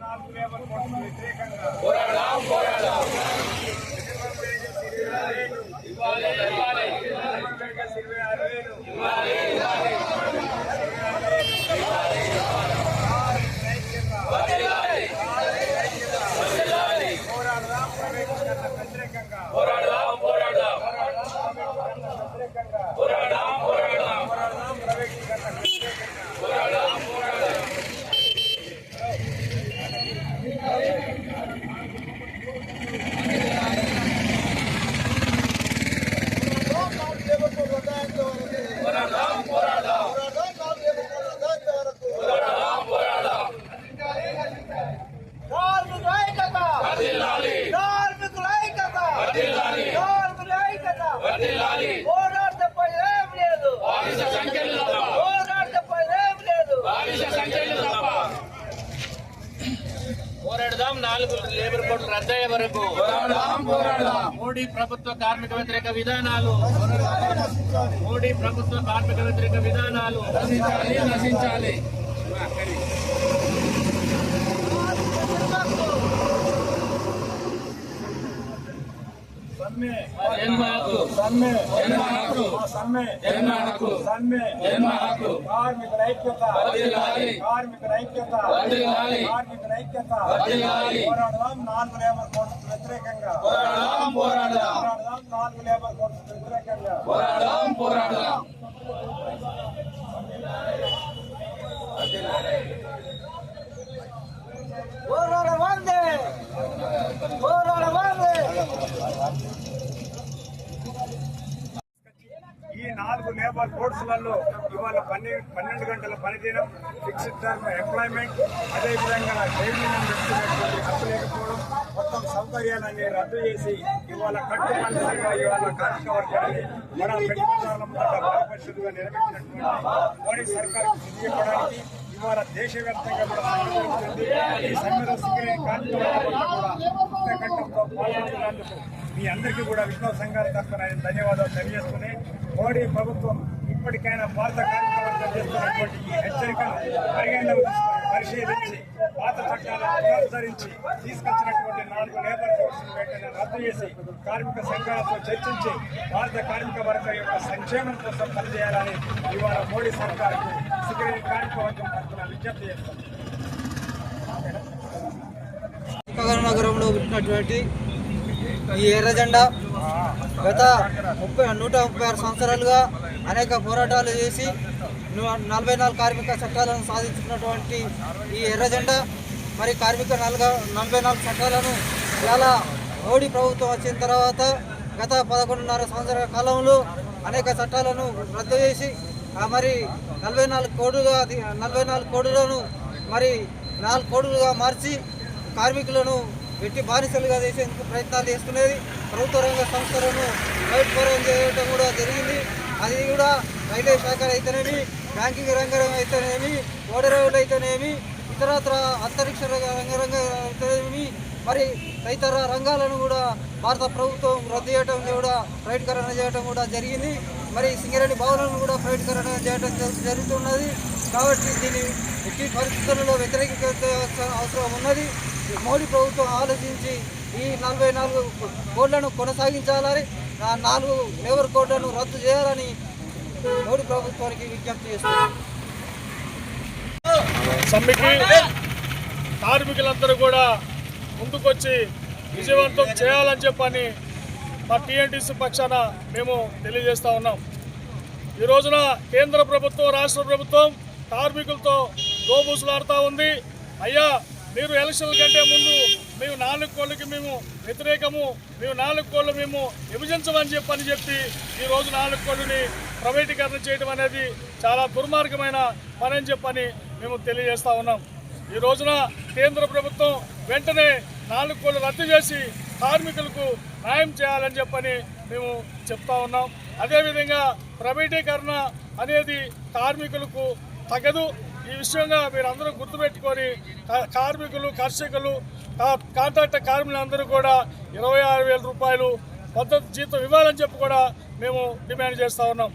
నాలుగు లేబర్ కోడ్లకు వ్యతిరేకంగా ఇరవై ఆరు వేలు పోరాడదాం ప్రైవేటీకరణ వ్యతిరేకంగా పోరాడదాం పోరాడదాం వ్యతిరేకంగా పోరాడదాం పోరాడదాం పోరాడదాం ప్రైవేటీకరణ వ్యతిరేకంగా కార్మికుల ఐక్యత కార్మికుల ఐక్యత కార్మికుల ఐక్యత పోరాడితే ఏం లేదు పోరాడితే ఏం లేదు పోరాడదాం నాలుగు లేబర్ కోడ్ రద్దయ్యే వరకు మోడీ ప్రభుత్వ కార్మిక వ్యతిరేక విధానాలు మోడీ ప్రభుత్వ కార్మిక వ్యతిరేక విధానాలు నశించాలి. కార్మికుల ఐక్యత. కార్మికుల ఐక్యత. కార్మికుల ఐక్యత. పోరాడదాం నాలుగు లేబర్ కోడ్లకు వ్యతిరేకంగా. పోరాడదాం నాలుగు లేబర్ కోడ్లకు వ్యతిరేకంగా. పోరాడదాం పోరాడదాం. లేబర్ ఇవాళ పన్నె పన్నెండు గంటల పనిదినం ఫిక్స్డ్ టర్మ్ ఎంప్లాయ్మెంట్ అదేవిధంగా డైలీ పెట్టుకునేటువంటి హక్కు లేకపోవడం మొత్తం సౌకర్యాలన్నీ రద్దు చేసి ఇవాళ కట్టుబంధంగా ఇవాళ కార్మిక వర్గాన్ని మన పెట్టుబడిదారుల ముందట బలపరిషత్తుగా నిలబెట్టినటువంటి మోడీ సర్కార్ చెప్పడానికి ఇవాళ దేశవ్యాప్తంగా కూడా సమ్మె ఈ సమ్మెలో సింగరేణి కార్మిక పాల్గొంటున్నందుకు మీ అందరికీ కూడా విష్ణు సంఘాల తరఫున ధన్యవాదాలు తెలియజేస్తూనే మోడీ ప్రభుత్వం ఇప్పటికైనా భారత కార్మిక వర్గం చేస్తున్నటువంటి ఈ హెచ్చరికను పరిగణలోకి తీసుకొని పరిశీలించి పాత చట్టాలను పునరుద్ధరించి తీసుకొచ్చినటువంటి నాలుగు లేబర్ కోడ్స్ వెంటనే రద్దు చేసి కార్మిక సంఘాలతో చర్చించి భారత కార్మిక వర్గం యొక్క సంక్షేమం కోసం పనిచేయాలని ఇవాళ మోడీ సర్కార్కు సిగరేట్ కార్మిక వర్గం తరఫున విజ్ఞప్తి చేస్తుంది నగరంలో పుట్టినటువంటి ఈ ఎర్ర జెండా గత ముప్పై నూట ముప్పై ఆరు సంవత్సరాలుగా అనేక పోరాటాలు చేసి నలభై నాలుగు కార్మిక చట్టాలను సాధించుకున్నటువంటి ఈ ఎర్రజెండా మరి కార్మిక నలగ నలభై నాలుగు చట్టాలను చాలా మోడీ ప్రభుత్వం వచ్చిన తర్వాత గత పదకొండున్నర సంవత్సరాల కాలంలో అనేక చట్టాలను రద్దు చేసి ఆ మరి నలభై నాలుగు కోడుగా నలభై నాలుగు కోడులను మరి నాలుగు కోడులుగా మార్చి కార్మికులను వెట్టి బానిసలుగా చేసేందుకు ప్రయత్నాలు చేస్తున్నది. ప్రభుత్వ రంగ సంస్థలను బయటపరం చేయడం కూడా జరిగింది. అది కూడా రైల్వే శాఖ అయితేనేమి బ్యాంకింగ్ రంగం అయితేనేమి ఓడరేవులు అయితేనేమి ఇతరత్ర అంతరిక్ష రంగ రంగ అయితేనేమి మరి తదితర రంగాలను కూడా భారత ప్రభుత్వం రద్దు చేయడం కూడా ప్రైవేటీకరణ చేయడం కూడా జరిగింది. మరి సింగరేణి భవనాలను కూడా ప్రైవేటీకరణ చేయడం జరుగుతున్నది. కాబట్టి దీన్ని ఎట్టి పరిస్థితులలో వ్యతిరేకించాల్సిన అవసరం ఉన్నది. మోడీ ప్రభుత్వం ఆలోచించి ఈ నలభై నాలుగు కోడ్లను కొనసాగించాలని నాలుగు లేబర్ కోడ్లను రద్దు చేయాలని మోడీ ప్రభుత్వానికి విజ్ఞప్తి చేస్తున్నారు సమ్మెకి కార్మికులందరూ కూడా ముందుకొచ్చి విజయవంతం చేయాలని చెప్పని మా టీఎన్టీసీ పక్షాన మేము తెలియజేస్తూ ఉన్నాం. ఈ రోజున కేంద్ర ప్రభుత్వం రాష్ట్ర ప్రభుత్వం కార్మికులతో దోబూసులాడుతూ ఉంది. అయ్యా మీరు ఎలక్షన్ల కంటే ముందు మేము నాలుగు కోళ్ళకి మేము వ్యతిరేకము మేము నాలుగు కోళ్ళు మేము విభజించమని చెప్పని చెప్పి ఈ రోజు నాలుగు కోళ్ళని ప్రైవేటీకరణ చేయడం అనేది చాలా దుర్మార్గమైన పని అని చెప్పని మేము తెలియజేస్తూ ఉన్నాం. ఈ రోజున కేంద్ర ప్రభుత్వం వెంటనే నాలుగు కోళ్ళు రద్దు చేసి కార్మికులకు న్యాయం చేయాలని చెప్పని మేము చెప్తా ఉన్నాం. అదేవిధంగా ప్రైవేటీకరణ అనేది కార్మికులకు తగదు. ఈ విషయంగా మీరు అందరూ గుర్తుపెట్టుకొని కార్మికులు కర్షకులు కాంట్రాక్ట్ కార్మికులందరూ కూడా ఇరవై ఆరు వేల రూపాయలు పద్ధతి జీతం ఇవ్వాలని చెప్పి కూడా మేము డిమాండ్ చేస్తూ ఉన్నాం.